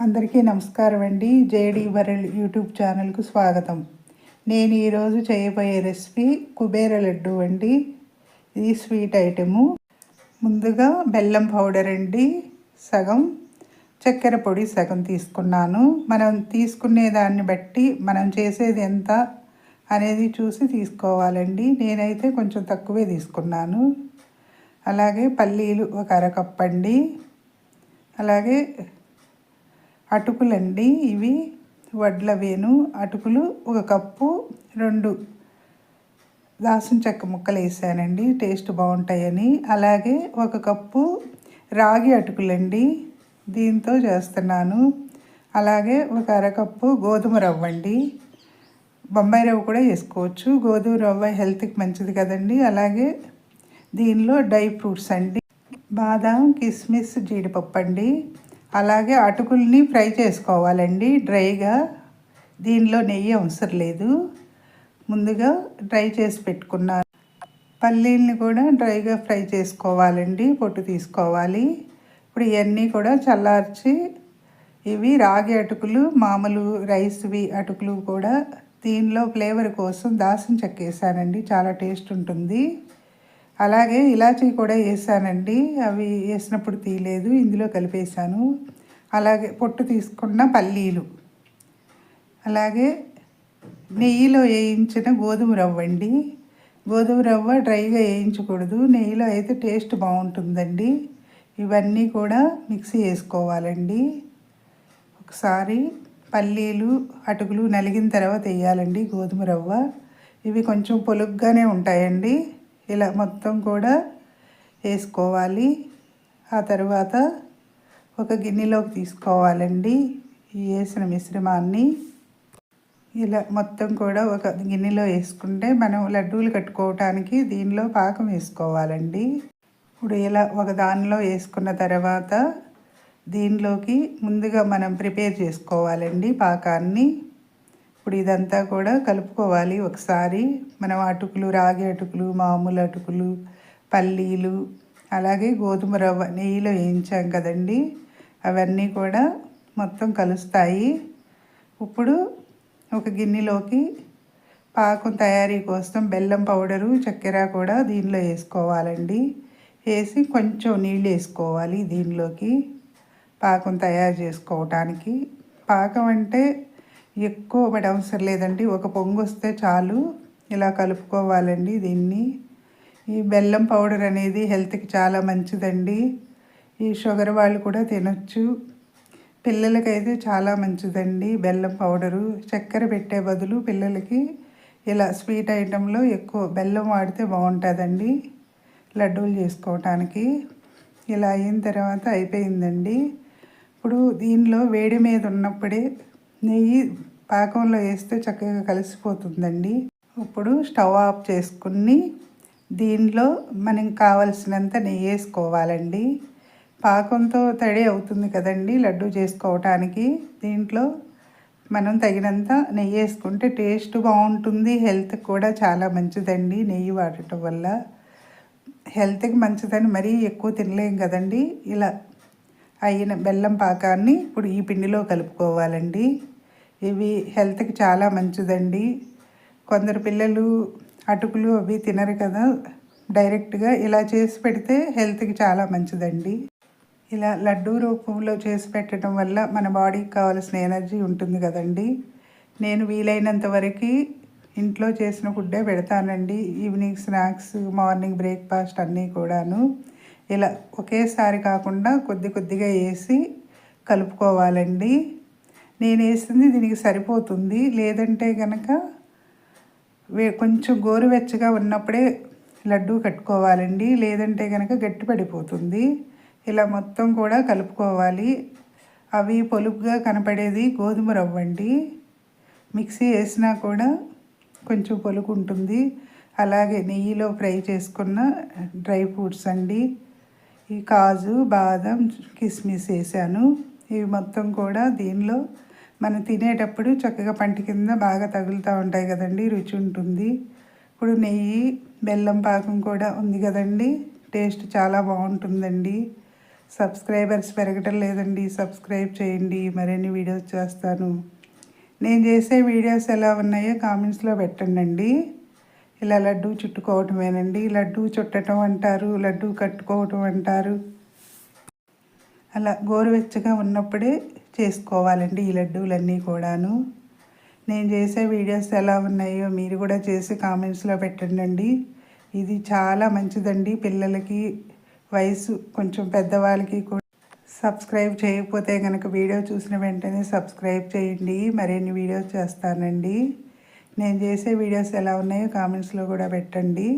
అందరికీ నమస్కారం అండి. జేడి వరల్డ్ యూట్యూబ్ ఛానల్కు స్వాగతం. నేను ఈరోజు చేయబోయే రెసిపీ కుబేర లడ్డు అండి. ఇది స్వీట్ ఐటెము. ముందుగా బెల్లం పౌడర్ అండి సగం. చక్కెర పొడి సగం తీసుకున్నాను. మనం తీసుకునే దాన్ని బట్టి మనం చేసేది ఎంత అనేది చూసి తీసుకోవాలండి. నేనైతే కొంచెం తక్కువే తీసుకున్నాను. అలాగే పల్లీలు ఒక అరకప్పు అండి అలాగే అటుకులండి. ఇవి వడ్ల వేను. అటుకులు ఒక కప్పు రెండు దాసం చెక్క ముక్కలు వేసానండి. టేస్ట్ బాగుంటాయని. అలాగే ఒక కప్పు రాగి అటుకులండి. దీంతో చేస్తున్నాను. అలాగే ఒక అరకప్పు గోధుమ రవ్వ అండి. బొంబాయి రవ్వ కూడా వేసుకోవచ్చు. గోధుమ రవ్వ హెల్త్కి మంచిది కదండి. అలాగే దీనిలో డ్రై ఫ్రూట్స్ అండి. బాదాం కిస్మిస్ జీడిపప్పు అండి. అలాగే అటుకుల్ని ఫ్రై చేసుకోవాలండి డ్రైగా. దీనిలో నెయ్యి అవసరం లేదు. ముందుగా డ్రై చేసి పెట్టుకున్నాను. పల్లీల్ని కూడా డ్రైగా ఫ్రై చేసుకోవాలండి పొట్టు తీసుకోవాలి. ఇప్పుడు ఇవన్నీ కూడా చల్లార్చి ఇవి రాగి అటుకులు మామూలు రైస్వి అటుకులు కూడా దీనిలో ఫ్లేవర్ కోసం దాసం చెక్కేసానండి చాలా టేస్ట్ ఉంటుంది. అలాగే ఇలాచీ కూడా వేసానండి. అవి వేసినప్పుడు తీయలేదు ఇందులో కలిపేసాను అలాగే పొట్టు తీసుకున్న పల్లీలు. అలాగే నెయ్యిలో వేయించిన గోధుమ రవ్వ అండి. గోధుమ రవ్వ డ్రైగా వేయించకూడదు. నెయ్యిలో అయితే టేస్ట్ బాగుంటుందండి. ఇవన్నీ కూడా మిక్సీ వేసుకోవాలండి. ఒకసారి పల్లీలు అటుకులు నలిగిన తర్వాత వేయాలండి గోధుమ రవ్వ. ఇవి కొంచెం పొలుగ్గానే ఉంటాయండి. ఇలా మొత్తం కూడా వేసుకోవాలి. ఆ తర్వాత ఒక గిన్నెలోకి తీసుకోవాలండి వేసిన మిశ్రమాన్ని. ఇలా మొత్తం కూడా ఒక గిన్నెలో వేసుకుంటే మనం లడ్డూలు కట్టుకోవటానికి దీనిలో పాకం వేసుకోవాలండి. ఇప్పుడు ఇలా ఒక దానిలో వేసుకున్న తర్వాత దీనిలోకి ముందుగా మనం ప్రిపేర్ చేసుకోవాలండి పాకాన్ని. ఇప్పుడు ఇదంతా కూడా కలుపుకోవాలి ఒకసారి. మనం అటుకులు రాగి అటుకులు మామూలు అటుకులు పల్లీలు అలాగే గోధుమ రవ్వ నెయ్యిలో వేయించాం కదండి. అవన్నీ కూడా మొత్తం కలుస్తాయి. ఇప్పుడు ఒక గిన్నెలోకి పాకం తయారీ కోసం బెల్లం పౌడరు చక్కెర కూడా దీనిలో వేసుకోవాలండి. వేసి కొంచెం నీళ్ళు వేసుకోవాలి దీనిలోకి పాకం తయారు చేసుకోవటానికి. పాకం అంటే ఎక్కువ పడి అవసరం లేదండి. ఒక పొంగు వస్తే చాలు. ఇలా కలుపుకోవాలండి దీన్ని. ఈ బెల్లం పౌడర్ అనేది హెల్త్కి చాలా మంచిదండి. ఈ షుగర్ వాళ్ళు కూడా తినొచ్చు. పిల్లలకైతే చాలా మంచిదండి బెల్లం పౌడరు. చక్కెర పెట్టే బదులు పిల్లలకి ఇలా స్వీట్ ఐటెంలో ఎక్కువ బెల్లం వాడితే బాగుంటుందండి. లడ్డూలు చేసుకోవటానికి. ఇలా అయిన తర్వాత అయిపోయిందండి. ఇప్పుడు దీనిలో వేడి మీద ఉన్నప్పుడే నెయ్యి పాకంలో వేస్తే చక్కగా కలిసిపోతుందండి. ఇప్పుడు స్టవ్ ఆఫ్ చేసుకుని దీనిలో మనం కావలసినంత నెయ్యి వేసుకోవాలండి. పాకంతో తడి అవుతుంది కదండి లడ్డు చేసుకోవటానికి. దీంట్లో మనం తగినంత నెయ్యి వేసుకుంటే టేస్ట్ బాగుంటుంది హెల్త్ కూడా చాలా మంచిదండి నెయ్యి వాడటం వల్ల. హెల్త్కి మంచిదని మరీ ఎక్కువ తినలేం కదండి. ఇలా అయిన బెల్లం పాకాన్ని ఇప్పుడు ఈ పిండిలో కలుపుకోవాలండి. ఇవి హెల్త్కి చాలా మంచిదండి. కొందరు పిల్లలు అటుకులు అవి తినరు కదా డైరెక్ట్గా ఇలా చేసి పెడితే హెల్త్కి చాలా మంచిదండి. ఇలా లడ్డూ రూపంలో చేసి పెట్టడం వల్ల మన బాడీకి కావాల్సిన ఎనర్జీ ఉంటుంది కదండి. నేను వీలైనంత వరకు ఇంట్లో చేసిన ఫుడ్డే పెడతానండి. ఈవినింగ్ స్నాక్స్ మార్నింగ్ బ్రేక్ఫాస్ట్ అన్నీ కూడాను. ఇలా ఒకేసారి కాకుండా కొద్ది కొద్దిగా వేసి కలుపుకోవాలండి. నేను వేసింది దీనికి సరిపోతుంది. లేదంటే కనుక వే కొంచెం గోరువెచ్చగా ఉన్నప్పుడే లడ్డు కట్టుకోవాలండి. లేదంటే కనుక గట్టి పడిపోతుంది ఇలా మొత్తం కూడా కలుపుకోవాలి. అవి పొలుపుగా కనపడేది గోధుమ రవ్వ అండి మిక్సీ వేసినా కూడా కొంచెం పొలుకు ఉంటుంది అలాగే నెయ్యిలో ఫ్రై చేసుకున్న డ్రై ఫ్రూట్స్ అండి. ఈ కాజు బాదం కిస్మిస్ వేసాను. ఇవి మొత్తం కూడా దీనిలో మనం తినేటప్పుడు చక్కగా పంటి కింద బాగా తగులుతూ ఉంటాయి కదండి రుచి ఉంటుంది. ఇప్పుడు నెయ్యి బెల్లం పాకం కూడా ఉంది కదండి టేస్ట్ చాలా బాగుంటుందండి. సబ్స్క్రైబర్స్ పెరగటం లేదండి సబ్స్క్రైబ్ చేయండి మరిన్ని వీడియోస్ చేస్తాను. నేను చేసే వీడియోస్ ఎలా ఉన్నాయో కామెంట్స్లో పెట్టండి ఇలా లడ్డు చుట్టుకోవటమేనండి లడ్డు చుట్టడం అంటారు లడ్డు కట్టుకోవటం అంటారు. అలా గోరువెచ్చగా ఉన్నప్పుడే చేసుకోవాలండి ఈ లడ్డూలన్నీ కూడాను. నేను చేసే వీడియోస్ ఎలా ఉన్నాయో మీరు కూడా చేసి కామెంట్స్లో పెట్టండి ఇది చాలా మంచిదండి పిల్లలకి వయసు కొంచెం పెద్దవాళ్ళకి కూడా. సబ్స్క్రైబ్ చేయకపోతే కనుక వీడియో చూసిన వెంటనే సబ్స్క్రైబ్ చేయండి. మరిన్ని వీడియోస్ చేస్తానండి. నేను చేసే వీడియోస్ ఎలా ఉన్నాయో కామెంట్స్లో కూడా పెట్టండి.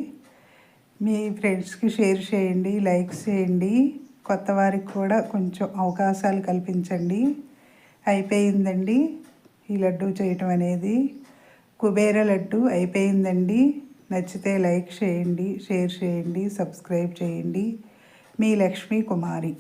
మీ ఫ్రెండ్స్కి షేర్ చేయండి లైక్స్ చేయండి. కొత్త వారికి కూడా కొంచెం అవకాశాలు కల్పించండి. అయిపోయిందండి ఈ లడ్డు చేయటం అనేది. కుబేర లడ్డు అయిపోయిందండి. నచ్చితే లైక్ చేయండి షేర్ చేయండి సబ్స్క్రైబ్ చేయండి. మీ లక్ష్మీ కుమారి.